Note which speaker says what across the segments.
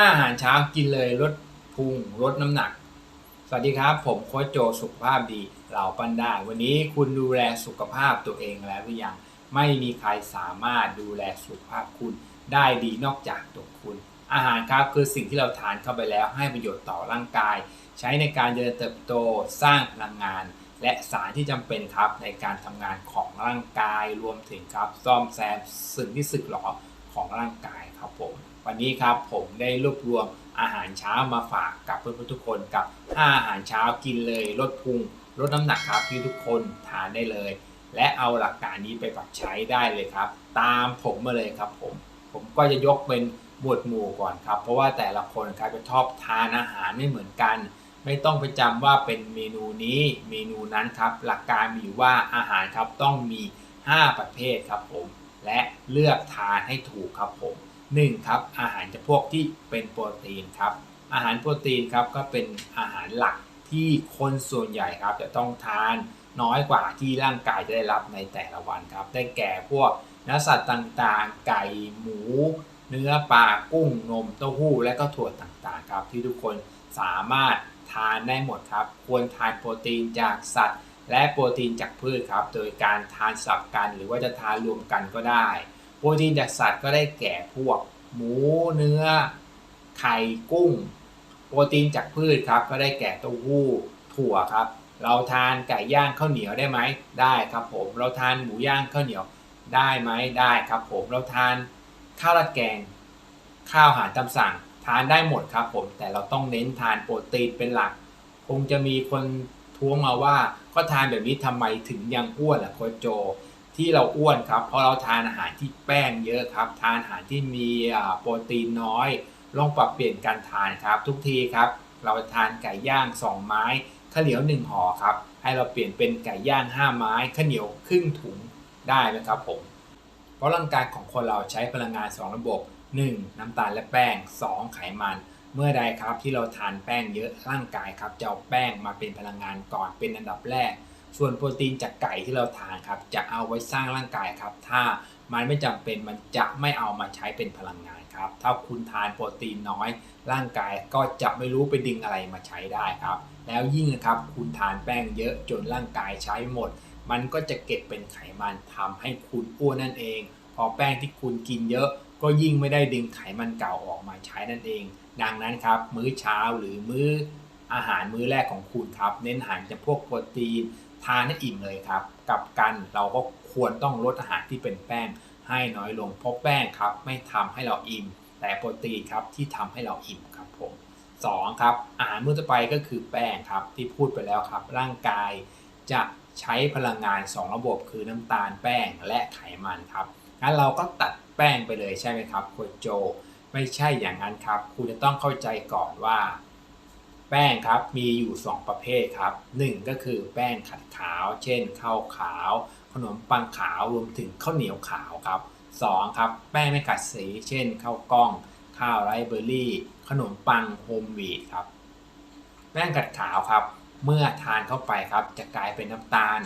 Speaker 1: ห้าอาหารเช้ากินเลยลดพุงลดน้ำหนัก สวัสดีครับ ผมโค้ชโจสุขภาพดีเหล่าปันได้ วันนี้คุณดูแลสุขภาพตัวเองแล้วหรือยัง ไม่มีใครสามารถดูแลสุขภาพคุณได้ดีนอกจากตัวคุณ อาหารครับคือสิ่งที่เราทานเข้าไปแล้วให้ประโยชน์ต่อร่างกาย ใช้ในการเจริญเติบโตสร้างพลังงาน และสารที่จำเป็นครับในการทำงานของร่างกายรวมถึงครับซ่อมแซมสิ่งที่สึกหรอของร่างกายครับผม วันนี้ครับผมได้รวบรวมอาหารเช้ามาฝากกับเพื่อนๆทุกคนกับ 5 อาหารเช้ากินเลยลดพุงลดน้ำหนักครับที่ทุกคนทานได้เลย และเอาหลักการนี้ไปปรับใช้ได้เลยครับ ตามผมมาเลยครับผม ผมก็จะยกเป็นหมวดหมู่ก่อนครับ เพราะว่าแต่ละคนครับจะชอบทานอาหารไม่เหมือนกัน ไม่ต้องไปจำว่าเป็นเมนูนี้เมนูนั้นครับ หลักการมีอยู่ว่าอาหารครับต้องมี 5 ประเภทครับผม และเลือกทานให้ถูกครับผม 1. ครับอาหารจะพวกที่เป็นโปรตีนครับ อาหารโปรตีนครับก็เป็นอาหารหลักที่คนส่วนใหญ่ครับจะต้องทานน้อยกว่าที่ร่างกายจะได้รับในแต่ละวันครับ ได้แก่พวกเนื้อสัตว์ต่างๆ ไก่หมู เนื้อปลากุ้งนมเต้าหู้และก็ถั่วต่างๆครับ ที่ทุกคนสามารถทานได้หมดครับ ควรทานโปรตีนจากสัตว์ และโปรตีนจากพืชครับ โดยการทานสับกันหรือว่าจะทานรวมกันก็ได้ โปรตีนจากสัตว์ก็ได้แก่พวก หมูเนื้อ ไข่กุ้ง โปรตีนจากพืชครับ ก็ได้แก่เต้าหู้ถั่วครับ เราทานไก่ย่างข้าวเหนียวได้ไหมได้ครับผม เราทานหมูย่างข้าวเหนียวได้ไหมได้ครับผม เราทานข้าวราดแกง ข้าวอาหารตามสั่ง ทานได้หมดครับผม แต่เราต้องเน้นทานโปรตีนเป็นหลัก คงจะมีคนท้วงมาว่าก็ทานแบบนี้ทำไมถึงยังอ้วนล่ะโคโจ ที่เราอ้วนครับ เพราะเราทานอาหารที่แป้งเยอะครับ ทานอาหารที่มีโปรตีนน้อยลองปรับเปลี่ยนการทานครับ ทุกทีครับ เราทานไก่ย่าง 2 ไม้ข้าวเหนียว 1ห่อครับ ให้เราเปลี่ยนเป็นไก่ย่าง 5 ไม้ข้าวเหนียวครึ่งถุงได้ไหมครับผมเพราะร่างกายของคนเราใช้พลังงาน 2 ระบบ 1. น้ำตาลและแป้ง 2. ไขมัน เมื่อใดครับที่เราทานแป้งเยอะร่างกายครับจะเอาแป้งมาเป็นพลังงานก่อนเป็นอันดับแรก ส่วนโปรตีนจากไก่ที่เราทานครับ จะเอาไว้สร้างร่างกายครับ ถ้ามันไม่จำเป็นมันจะไม่เอามาใช้เป็นพลังงานครับ ถ้าคุณทานโปรตีนน้อย ร่างกายก็จะไม่รู้ไปดึงอะไรมาใช้ได้ครับ แล้วยิ่งนะครับคุณทานแป้งเยอะจนร่างกายใช้หมด มันก็จะเก็บเป็นไขมันทำให้คุณอ้วนนั่นเอง พอแป้งที่คุณกินเยอะก็ยิ่งไม่ได้ดึงไขมันเก่าออกมาใช้นั่นเอง ดังนั้นครับ มื้อเช้าหรือมื้ออาหารมื้อแรกของคุณครับ เน้นอาหารจะพวกโปรตีน ทานให้อิ่มเลยครับ กับกันเราก็ควรต้องลดอาหารที่เป็นแป้งให้น้อยลงเพราะแป้งครับไม่ทำให้เราอิ่ม แต่โปรตีนครับที่ทำให้เราอิ่มครับผมสองครับอาหารมื้อต่อไปก็คือแป้งครับที่พูดไปแล้วครับ ร่างกายจะใช้พลังงาน 2 ระบบคือน้ำตาลแป้งและไขมันครับงั้นเราก็ตัดแป้งไปเลยใช่ไหมครับโคโจ ไม่ใช่อย่างนั้นครับ คุณจะต้องเข้าใจก่อนว่า แป้งครับมีอยู่ 2 ประเภทครับ 1 ก็คือแป้งขัดขาว เช่นข้าวขาว ขนมปังขาวรวมถึงข้าวเหนียวขาวครับ 2 ครับแป้งไม่ขัดสี เช่นข้าวกล้อง ข้าวไรเบอร์รี่ ขนมปังโฮมวีดครับ แป้งขัดขาวครับ เมื่อทานเข้าไปครับจะกลายเป็นน้ำตาล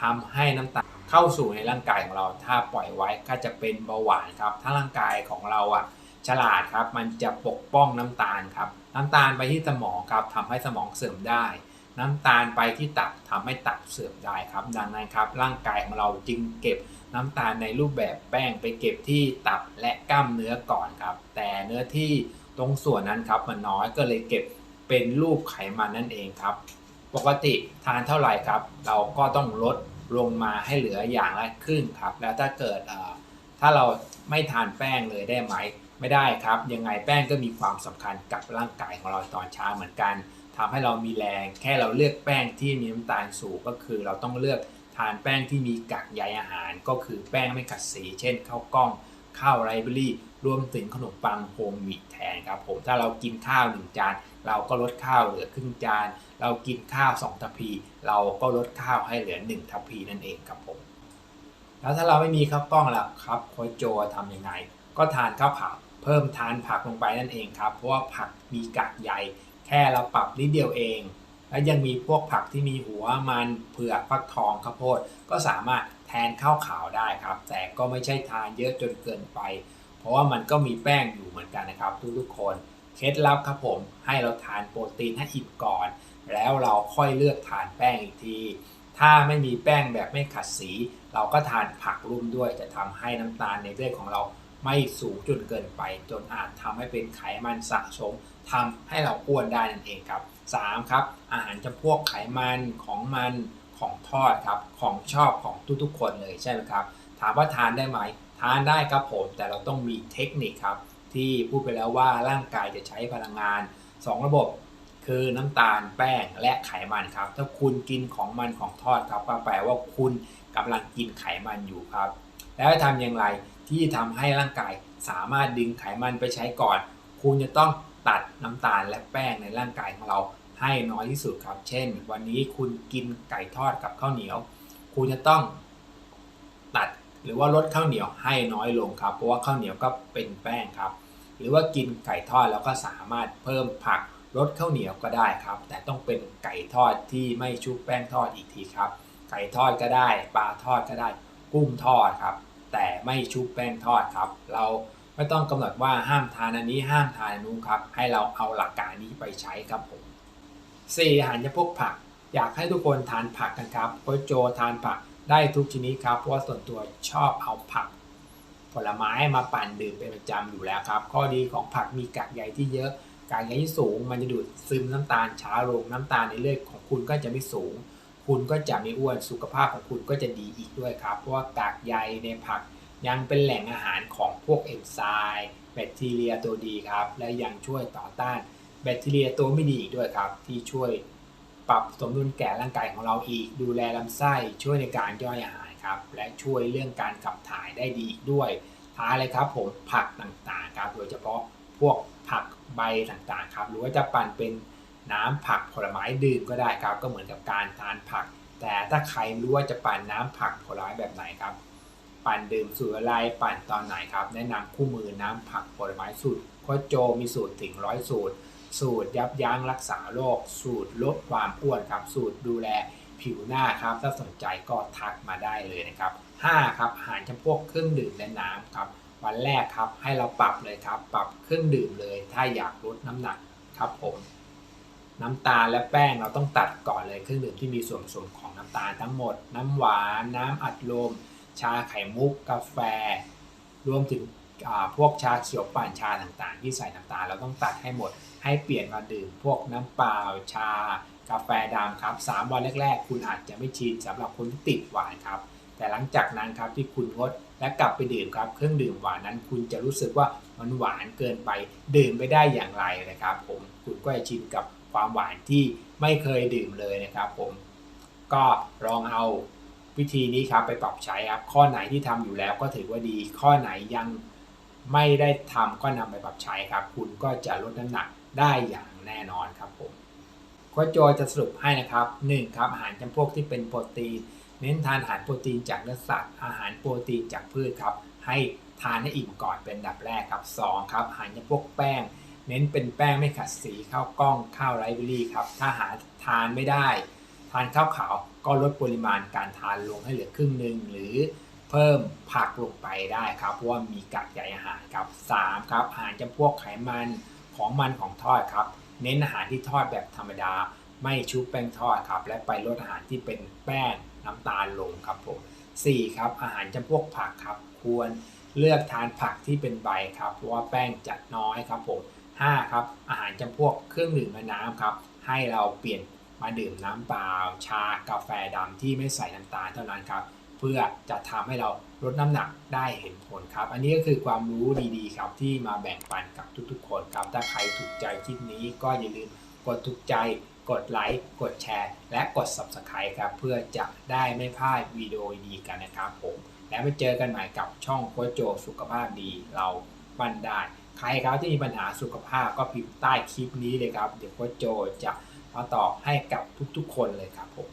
Speaker 1: ทำให้น้ำตาลเข้าสู่ในร่างกายของเรา ถ้าปล่อยไว้ก็จะเป็นเบาหวานครับ ถ้าร่างกายของเราอะ ฉลาดครับ มันจะปกป้องน้ำตาลครับ น้ำตาลไปที่สมองครับทำให้สมองเสื่อมได้ น้ำตาลไปที่ตับทำให้ตับเสื่อมได้ครับ ดังนั้นครับ ร่างกายของเราจึงเก็บน้ำตาลในรูปแบบแป้งไปเก็บที่ตับและกล้ามเนื้อก่อนครับ แต่เนื้อที่ตรงส่วนนั้นครับมันน้อยก็เลยเก็บเป็นรูปไขมันนั่นเองครับ ปกติทานเท่าไหร่ครับ เราก็ต้องลดลงมาให้เหลืออย่างละครึ่งครับ แล้วถ้าเกิดถ้าเราไม่ทานแป้งเลยได้ไหม ไม่ได้ครับ ยังไงแป้งก็มีความสำคัญกับร่างกายของเราตอนเช้าเหมือนกันทำให้เรามีแรง แค่เราเลือกแป้งที่มีน้ำตาลสูงก็คือเราต้องเลือกทานแป้งที่มีกากใยอาหาร ก็คือแป้งไม่ขัดสี เช่นข้าวกล้องข้าวไรซ์เบอรี่รวมถึงขนมปังโฮมวีทแทนครับผมถ้าเรากินข้าวหนึ่งจาน เราก็ลดข้าวเหลือครึ่งจาน เรากินข้าว 2ทัพพี เราก็ลดข้าวให้เหลือ 1ทัพพีนั่นเองครับผมแล้วถ้าเราไม่มีข้าวกล้องล่ะครับโคชโจทำยังไง ก็ทานข้าวผัก พิ่มทานผักลงไปนั่นเองครับ เพราะว่าผักมีกากใยแค่เราปรับนิดเดียวเอง และยังมีพวกผักที่มีหัวมันเผือกฟักทองข้าวโพดก็สามารถแทนข้าวขาวได้ครับ แต่ก็ไม่ใช่ทานเยอะจนเกินไป เพราะว่ามันก็มีแป้งอยู่เหมือนกันนะครับ ทุกๆคนเคล็ดลับครับผมให้เราทานโปรตีนให้อิ่มก่อน แล้วเราค่อยเลือกทานแป้งอีกทีถ้าไม่มีแป้งแบบไม่ขัดสี เราก็ทานผักรุ่มด้วยจะทำให้น้ำตาลในเลือดของเรา ไม่สูงจนเกินไป จนอาจทำให้เป็นไขมันสะสมทำให้เราอ้วนได้นั่นเองครับ 3. ครับ อาหารจำพวกไขมันของมันของทอดครับของชอบของทุกๆคนเลยใช่ไหมครับ ถามว่าทานได้ไหม ทานได้ครับผม แต่เราต้องมีเทคนิคครับ ที่พูดไปแล้วว่าร่างกายจะใช้พลังงาน 2 ระบบคือน้ำตาลแป้งและไขมันครับ ถ้าคุณกินของมันของทอดครับก็แปลว่าคุณกำลังกินไขมันอยู่ครับ แล้วทำอย่างไร ที่ทำให้ร่างกายสามารถดึงไขมันไปใช้ก่อน คุณจะต้องตัดน้ำตาลและแป้งในร่างกายของเราให้น้อยที่สุดครับ เช่น วันนี้คุณกินไก่ทอดกับข้าวเหนียว คุณจะต้องตัดหรือว่าลดข้าวเหนียวให้น้อยลงครับ เพราะว่าข้าวเหนียวก็เป็นแป้งครับ หรือว่ากินไก่ทอดแล้วก็สามารถเพิ่มผักลดข้าวเหนียวก็ได้ครับ แต่ต้องเป็นไก่ทอดที่ไม่ชุบแป้งทอดอีกทีครับ ไก่ทอดก็ได้ ปลาทอดก็ได้ กุ้งทอดครับ แต่ไม่ชุบแป้งทอดครับ เราไม่ต้องกำหนดว่าห้ามทานอันนี้ห้ามทานอันนู้นครับ ให้เราเอาหลักการนี้ไปใช้ครับผม 4. อาหารจำพวกผัก อยากให้ทุกคนทานผักกันครับโค้ชโจทานผักได้ทุกชนิดครับเพราะว่าส่วนตัวชอบเอาผัก ผลไม้มาปั่นดื่มเป็นประจำอยู่แล้วครับ ข้อดีของผักมีกากใยที่เยอะกากใยที่สูง มันจะดูดซึมน้ำตาลช้าลงน้ำตาลในเลือดของคุณก็จะไม่สูง คุณก็จะไม่อ้วนสุขภาพของคุณก็จะดีอีกด้วยครับ เพราะว่ากากใยในผักยังเป็นแหล่งอาหารของพวกเอนไซม์แบคทีเรียตัวดีครับ และยังช่วยต่อต้านแบคทีเรียตัวไม่ดีอีกด้วยครับ ที่ช่วยปรับสมดุลแก่ร่างกายของเราอีก ดูแลลำไส้ช่วยในการย่อยอาหารครับและช่วยเรื่องการขับถ่ายได้ดีอีกด้วยท้ายเลยครับผมผักต่างๆครับโดยเฉพาะพวกผักใบต่างๆครับหรือว่าจะปั่นเป็น น้ำผักผลไม้ดื่มก็ได้ครับ ก็เหมือนกับการทานผัก แต่ถ้าใครรู้ว่าจะปั่นน้ำผักผลไม้แบบไหนครับ ปั่นดื่มสูตรอะไรปั่นตอนไหนครับ แนะนำคู่มือน้ำผักผลไม้สูตรโคโจมีสูตรถึงร้อยสูตร สูตรยับยั้งรักษาโรค สูตรลดความอ้วนครับ สูตรดูแลผิวหน้าครับ ถ้าสนใจก็ทักมาได้เลยนะครับ 5. ครับอาหารจำพวกเครื่องดื่มและน้ำครับวันแรกครับให้เราปรับเลยครับ ปรับเครื่องดื่มเลย ถ้าอยากลดน้ำหนักครับผม น้ำตาลและแป้งเราต้องตัดก่อนเลยเครื่องดื่มที่มีส่วนผสมของน้ำตาลทั้งหมด น้ำหวาน น้ำอัดลม ชาไข่มุก กาแฟ รวมถึงพวกชาเขียวปั่นชาต่างๆ ที่ใส่น้ำตาลเราต้องตัดให้หมด ให้เปลี่ยนมาดื่มพวกน้ำเปล่า ชา กาแฟดำครับ 3 วันแรก ๆ คุณอาจจะไม่ชินสำหรับคนที่ติดหวานครับ แต่หลังจากนั้นครับที่คุณงดและกลับไปดื่มครับเครื่องดื่มหวานนั้น คุณจะรู้สึกว่ามันหวานเกินไปดื่มไม่ได้อย่างไรนะครับ ผมคุณก็จะชินกับ ความหวานที่ไม่เคยดื่มเลยนะครับผมก็ลองเอาวิธีนี้ครับไปปรับใช้ครับข้อไหนที่ทำอยู่แล้วก็ถือว่าดี ข้อไหนยังไม่ได้ทำก็นำไปปรับใช้ครับ คุณก็จะลดน้ำหนักได้อย่างแน่นอนครับผมโค้ชโจจะสรุปให้นะครับ 1. ครับอาหารจำพวกที่เป็นโปรตีนเน้นทานอาหารโปรตีนจากเนื้อสัตว์อาหารโปรตีนจากพืชครับให้ทานให้อิ่มก่อนเป็นอันดับแรกครับ 2. ครับอาหารจำพวกแป้ง เน้นเป็นแป้งไม่ขัดสีข้าวกล้องข้าวไรซ์เบอรี่ครับ ถ้าหาทานไม่ได้ ทานข้าวขาวก็ลดปริมาณการทานลงให้เหลือครึ่งหนึ่งหรือเพิ่มผักลงไปได้ครับ เพราะว่ามีกากใยอาหารครับ 3. ครับอาหารจำพวกไขมันของมันของทอดครับ เน้นอาหารที่ทอดแบบธรรมดา ไม่ชุบแป้งทอดครับ และไปลดอาหารที่เป็นแป้งน้ำตาลลงครับผม 4. ครับอาหารจำพวกผักครับ ควรเลือกทานผักที่เป็นใบครับ เพราะว่าแป้งจัดน้อยครับผม 5. ครับอาหารจำพวกเครื่องดื่มและน้ำครับให้เราเปลี่ยนมาดื่มน้ำเปล่า ชากาแฟดำที่ไม่ใส่น้ำตาลเท่านั้นครับเพื่อจะทำให้เราลดน้ำหนักได้เห็นผลครับ อันนี้ก็คือความรู้ดีๆครับที่มาแบ่งปันกับทุกๆ คนครับ ถ้าใครถูกใจคลิปนี้ก็อย่าลืมกดถูกใจ กดไลค์กดแชร์ และกด Subscribe ครับเพื่อจะได้ไม่พลาดวิดีโอดีกันนะครับผม แล้วไปเจอกันใหม่กับช่องโคชโจสุขภาพดีเราปั้นได้ ใครครับที่มีปัญหาสุขภาพก็พิมพ์ใต้คลิปนี้เลยครับ เดี๋ยวโคชโจจะมาตอบให้กับทุกๆ คนเลยครับผม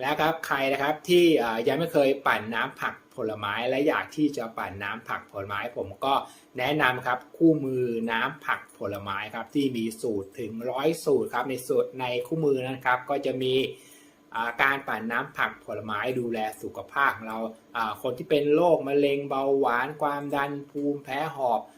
Speaker 1: แล้วครับใครนะครับที่ยังไม่เคยปั่นน้ำผักผลไม้และอยากที่จะปั่นน้ำผักผลไม้ ผมก็แนะนำครับคู่มือน้ำผักผลไม้ครับที่มีสูตรถึงร้อยสูตรครับในสูตรในคู่มือนะครับก็จะมีาการปั่นน้ำผักผลไม้ดูแลสุขภาพของเราาคนที่เป็นโรคมะเร็งเบาหวานความดันภูมิแพ้หอบ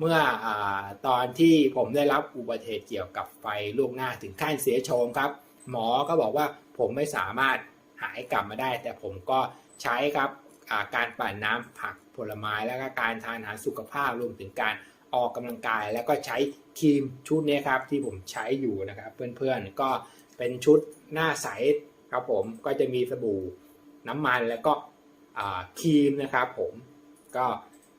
Speaker 1: เมื่ออตอนที่ผมได้รับอุบัติเหตุเกี่ยวกับไฟลูกหน้าถึงขั้นเสียโฉมครับ หมอก็บอกว่าผมไม่สามารถหายกลับมาได้ แต่ผมก็ใช้ครับาการปั่นน้ำผักผลไม้แล้วก็การทานอาหารสุขภาพรวมถึงการออกกำลังกายแล้วก็ใช้ครีมชุดนี้ครับที่ผมใช้อยู่นะครับเพื่อนๆก็เป็นชุดหน้าใสครับผมก็จะมีสบู่น้ำมันแล้วก็ครีมนะครับผมก็